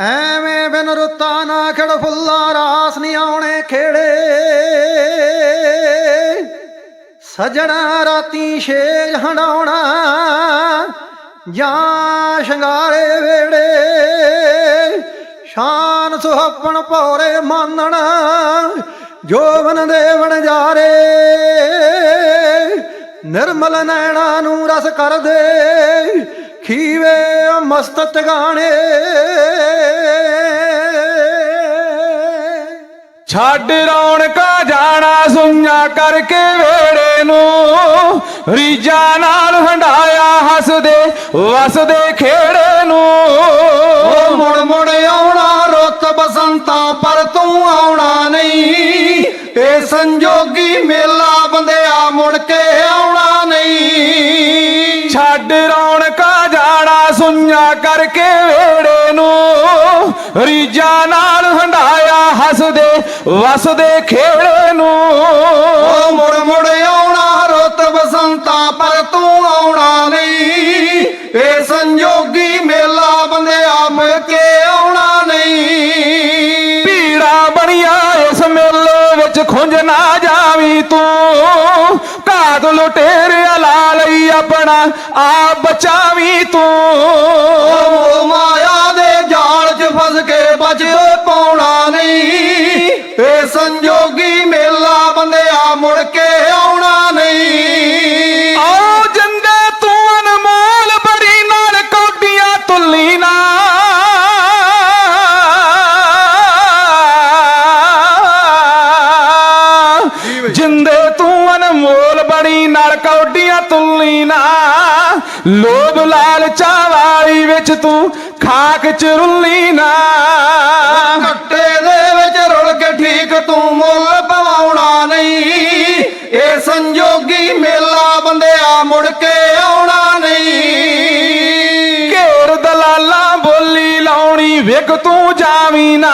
ਐਵੇਂ ਬਿਨ ਰੁੱਤਾ ਨਾ ਖੜ ਫੁੱਲਾ, ਰਾਸ ਨਹੀਂ ਆਉਣੇ ਖੇੜੇ। ਸਜਣਾ ਰਾਤੀ ਛੇਜ ਹੰਡਾਉਣਾ, ਜਾਂ ਸ਼ਿੰਗਾਰੇ ਵੇੜੇ। ਸ਼ਾਨ ਸੁਹੱਪਣ ਭੌਰੇ ਮਾਨਣ ਜੋਵਨ ਦੇ ਵਣਜਾਰੇ ਨਿਰਮਲ ਨੈਣਾ ਨੂੰ ਰਸ ਕਰ ਦੇ ਖੀਵੇ ਮਸਤਤ ਗਾਣੇ। ਛੱਡ ਰੌਣਕਾਂ ਜਾਣਾ ਸੁਈਆਂ ਕਰਕੇ ਵੇੜੇ ਨੂੰ। ਰੀਜਾ ਨਾਲ ਹੰਡਾਇਆ ਹੱਸਦੇ, ਵਸਦੇ ਖੇੜੇ ਨੂੰ। ਮੁੜ ਮੁੜ ਆਉਣਾ ਰੁੱਤ ਬਸੰਤਾਂ ਪਰ ਤੂੰ ਆਉਣਾ ਨਹੀਂ। ਇਹ ਸੰਜੋਗੀ ਮੇਲਾ ਸੁਈਆਂ ਕਰਕੇ ਵੇੜੇ ਨੂੰ ਰੀਜਾ ਨਾਲ ਹੰਡਾਇਆ ਹੱਸਦੇ ਵਸਦੇ ਖੇੜੇ ਨੂੰ। ਓ ਮੁੜ ਮੁੜ ਆਉਣਾ ਰੁੱਤ ਬਸੰਤਾਂ ਪਰ ਤੂੰ ਆਉਣਾ ਨਹੀਂ। ਇਹ ਸੰਜੋਗੀ ਮੇਲਾ ਬੰਦਿਆ ਮੁੜ ਕੇ ਆਉਣਾ ਨਹੀਂ। ਭੀੜਾ ਬਣੀਆਂ ਇਸ ਮੇਲੇ ਵਿੱਚ ਖੁੰਝ ਨਾ ਜਾਵੀਂ ਤੂੰ। ਘਾਤ ਲੁਟੇਰਿਆ ਲਾ ਲਈ ਆਪਣਾ ਆਪ ਬਚਾਵੀ ਤੂੰ। ਕੌਡੀਆਂ ਤੁੱਲੀ ਨਾ। ਲੋਭ ਲਾਲਚਾ ਵਾਲੀ ਵਿੱਚ ਤੂੰ ਖਾਕ ਚ ਰੁੱਲੀ ਨਾ। ਕੱਟੇ ਦੇ ਵਿੱਚ ਰੁਲ ਕੇ ਠੀਕ ਤੂੰ ਮੁੱਲ ਪਵਾਉਣਾ ਨਹੀਂ। ਇਹ ਸੰਜੋਗੀ ਮੇਲਾ ਬੰਦਿਆ ਮੁੜ ਕੇ ਆਉਣਾ ਨਹੀਂ। ਘੇਰ ਦਲਾਲਾਂ ਬੋਲੀ ਲਾਉਣੀ ਵਿਕ ਤੂੰ ਜਾਵੀਂ ਨਾ।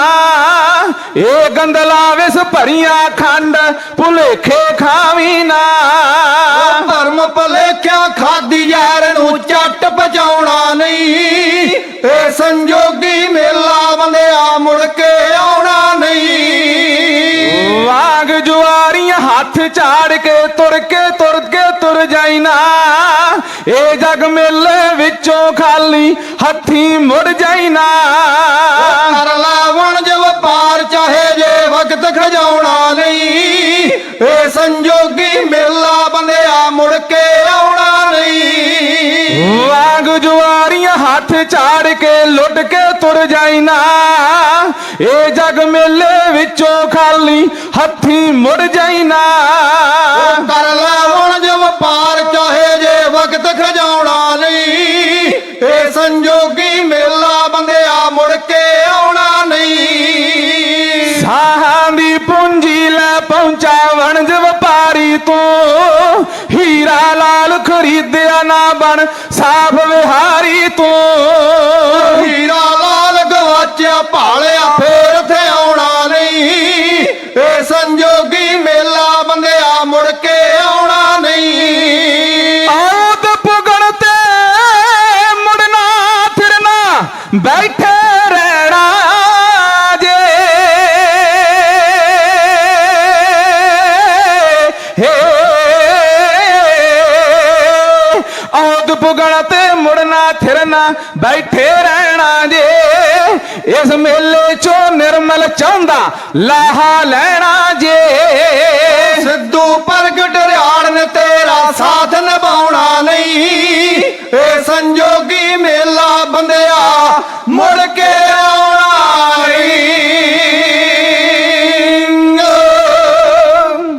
ਇਹ ਗੰਦਲਾ ਵਿਸ ਭਰੀਆਂ ਖੰਡ ਭੁਲੇਖੇ ਖਾਵੀਂ ਨਾ। ਧਰਮ ਭਲੇਖਿਆ ਖਾਦੀ ਯਾਰ ਨੂੰ ਚੱਟ ਪਜਾਉਣਾ ਨਹੀਂ। ਇਹ ਸੰਜੋਗੀ ਮੇਲਾ ਬੰਦਿਆ ਮੁੜ ਕੇ ਆਉਣਾ ਨਹੀਂ। ਵਾਂਗ ਜੁਆਰੀਆਂ ਹੱਥ ਝਾੜ ਕੇ ਤੁਰ ਕੇ ਤੁਰ ਕੇ ਤੁਰ ਜਾਈਨਾ ਇਹ ਜਗ ਮੇਲੇ ਵਿੱਚੋਂ ਖਾਲੀ ਹੱਥੀ ਮੁੜ ਜਾਈਨਾ ਕਰ ਲਾਵਣ ਵਪਾਰ ਚਾਹੇ ਜੇ ਵਕਤ ਖਜਾਉਣਾ ਨਹੀਂ ਇਹ ਸੰਜੋਗੀ ਮੇਲਾ ਬੰਦਿਆ ਮੁੜ ਕੇ ਆਉਣਾ ਨਹੀਂ। ਵਾਂਗ ਜੁਆਰੀਆਂ ਹੱਥ ਝਾੜ ਕੇ ਲੁੱਟ ਕੇ ਤੁਰ ਜਾਈਨਾ ਇਹ ਜਗ ਮੇਲੇ ਵਿੱਚੋਂ ਖਾਲੀ ਹੱਥੀ ਮੁੜ ਜਾਈਨਾ। ਕਰ ਲਾਵਣ ਵਪਾਰੀ ਤੂੰ ਹੀਰਾ ਲਾਲ ਖਰੀਦਿਆ ਨਾ ਬਣ, ਸਾਫ਼ ਵਿਹਾਰੀ ਤੂੰ। ਹੀਰਾ ਲਾਲ ਗਵਾਚਿਆ, ਭਾਲਿਆ ਫੇਰ ਮੁੜਨਾ ਫਿਰਨਾ ਬੈਠੇ ਰਹਿਣਾ ਜੇ। ਇਸ ਮੇਲੇ ਚੋਂ ਨਿਰਮਲ ਚਾਹੁੰਦਾ ਲਾਹਾ ਲੈਣਾ ਜੇ।